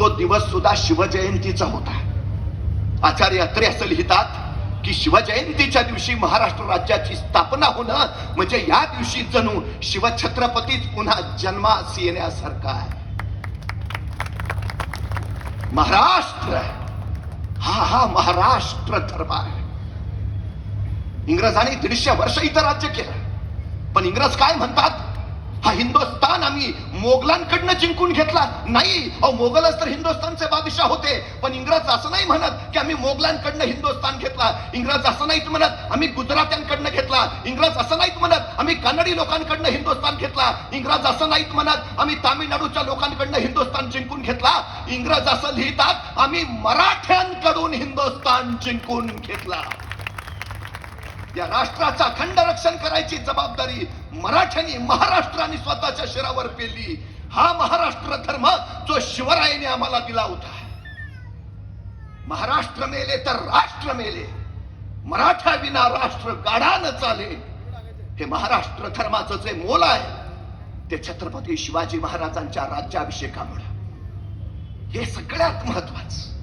तो दिवस सुद्धा शिवजयंतीचा होता. आचार्य अत्रे असं लिहितात की शिवजयंतीच्या दिवशी महाराष्ट्र राज्याची स्थापना होणं म्हणजे या दिवशी जणू शिवछत्रपतीच पुन्हा जन्मास येण्यासारखं आहे. महाराष्ट्र हा हा महाराष्ट्र धर्म आहे. इंग्रजांनी दीडशे वर्ष इथं राज्य केलं. पण इंग्रज काय म्हणतात? हा हिंदुस्थान आम्ही मोगलांकडनं जिंकून घेतला. नाही अहो मोगलच तर हिंदुस्थानचे बादशाह होते. पण इंग्रज असं नाही म्हणत की आम्ही मोगलांकडनं हिंदुस्थान घेतला. इंग्रज असं नाहीत म्हणत आम्ही गुजरात्यांकडनं घेतला. इंग्रज असं नाहीत म्हणत आम्ही कानडी लोकांकडनं हिंदुस्थान घेतला. इंग्रज असं नाहीत म्हणत आम्ही तामिळनाडूच्या लोकांकडनं हिंदुस्थान जिंकून घेतला. इंग्रज असं लिहितात आम्ही मराठ्यांकडून हिंदुस्थान जिंकून घेतला. या राष्ट्राचा अखंड रक्षण करायची जबाबदारी मराठ्यांनी महाराष्ट्राने स्वतःच्या शिरावर पेली हा महाराष्ट्र धर्म जो शिवरायाने आम्हाला दिला होता. महाराष्ट्र मेले तर राष्ट्र मेले. मराठा विना राष्ट्र गाढा चाले. हे महाराष्ट्र धर्माचं जे मोल आहे ते छत्रपती शिवाजी महाराजांच्या राज्याभिषेकामुळे. हे सगळ्यात महत्वाचं.